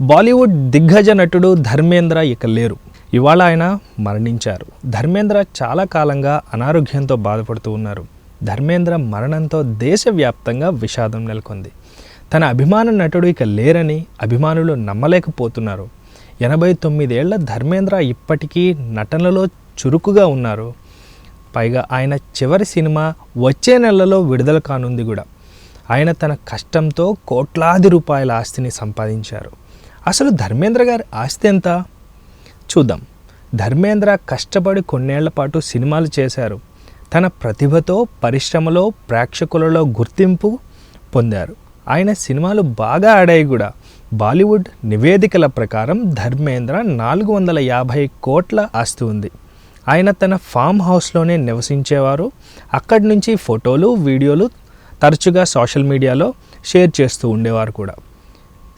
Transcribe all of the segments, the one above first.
బాలీవుడ్ దిగ్గజ నటుడు ధర్మేంద్ర ఇక లేరు. ఇవాళ ఆయన మరణించారు. ధర్మేంద్ర చాలా కాలంగా అనారోగ్యంతో బాధపడుతూ ఉన్నారు. ధర్మేంద్ర మరణంతో దేశవ్యాప్తంగా విషాదం నెలకొంది. తన అభిమాన నటుడు ఇక లేరని అభిమానులు నమ్మలేకపోతున్నారు. ఎనభై తొమ్మిదేళ్ళ ధర్మేంద్ర ఇప్పటికీ నటనలో చురుకుగా ఉన్నారు. పైగా ఆయన చివరి సినిమా వచ్చే నెలలో విడుదల కానుంది కూడా. ఆయన తన కష్టంతో కోట్లాది రూపాయల ఆస్తిని సంపాదించారు. అసలు ధర్మేంద్ర గారి ఆస్తి ఎంత? చూద్దాం. ధర్మేంద్ర కష్టపడి కొన్నేళ్ళ పాటు సినిమాలు చేశారు. తన ప్రతిభతో పరిశ్రమలో ప్రేక్షకులలో గుర్తింపు పొందారు. ఆయన సినిమాలు బాగా ఆడాయి కూడా. బాలీవుడ్ నివేదికల ప్రకారం ధర్మేంద్ర నాలుగు వందల యాభై కోట్ల ఆస్తి ఉంది. ఆయన తన ఫామ్ హౌస్లోనే నివసించేవారు. అక్కడి నుంచి ఫోటోలు వీడియోలు తరచుగా సోషల్ మీడియాలో షేర్ చేస్తూ ఉండేవారు కూడా.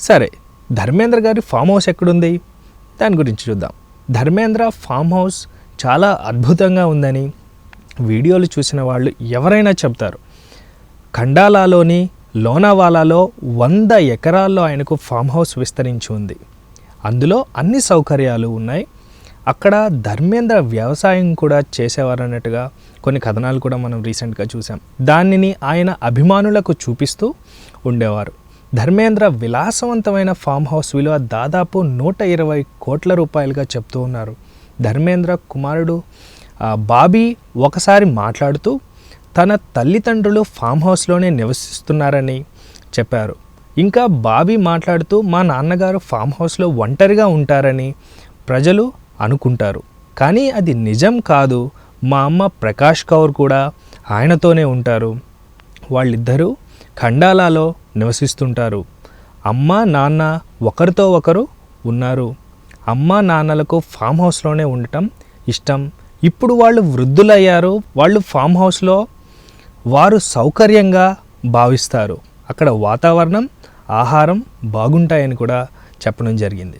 సరే ధర్మేంద్ర గారి ఫామ్ హౌస్ ఎక్కడుంది? దాని గురించి చూద్దాం. ధర్మేంద్ర ఫామ్ హౌస్ చాలా అద్భుతంగా ఉందని వీడియోలు చూసిన వాళ్ళు ఎవరైనా చెప్తారు. ఖండాలాలోని లోనావాలాలో వంద ఎకరాల్లో ఆయనకు ఫామ్ హౌస్ విస్తరించి ఉంది. అందులో అన్ని సౌకర్యాలు ఉన్నాయి. అక్కడ ధర్మేంద్ర వ్యవసాయం కూడా చేసేవారన్నట్టుగా కొన్ని కథనాలు కూడా మనం రీసెంట్గా చూసాం. దానిని ఆయన అభిమానులకు చూపిస్తూ ఉండేవారు. ధర్మేంద్ర విలాసవంతమైన ఫామ్ హౌస్ విలువ దాదాపు నూట ఇరవై కోట్ల రూపాయలుగా చెప్తూ ఉన్నారు. ధర్మేంద్ర కుమారుడు బాబీ ఒకసారి మాట్లాడుతూ తన తల్లిదండ్రులు ఫామ్ హౌస్లోనే నివసిస్తున్నారని చెప్పారు. ఇంకా బాబీ మాట్లాడుతూ మా నాన్నగారు ఫామ్ హౌస్లో ఒంటరిగా ఉంటారని ప్రజలు అనుకుంటారు. కానీ అది నిజం కాదు. మా అమ్మ ప్రకాష్ కౌర్ కూడా ఆయనతోనే ఉంటారు. వాళ్ళిద్దరూ ఖండాలాలో నివసిస్తుంటారు. అమ్మ నాన్న ఒకరితో ఒకరు ఉన్నారు. అమ్మ నాన్నలకు ఫామ్ హౌస్లోనే ఉండటం ఇష్టం. ఇప్పుడు వాళ్ళు వృద్ధులయ్యారు. వాళ్ళు ఫామ్ హౌస్లో వారు సౌకర్యంగా భావిస్తారు. అక్కడ వాతావరణం ఆహారం బాగుంటాయని కూడా చెప్పడం జరిగింది.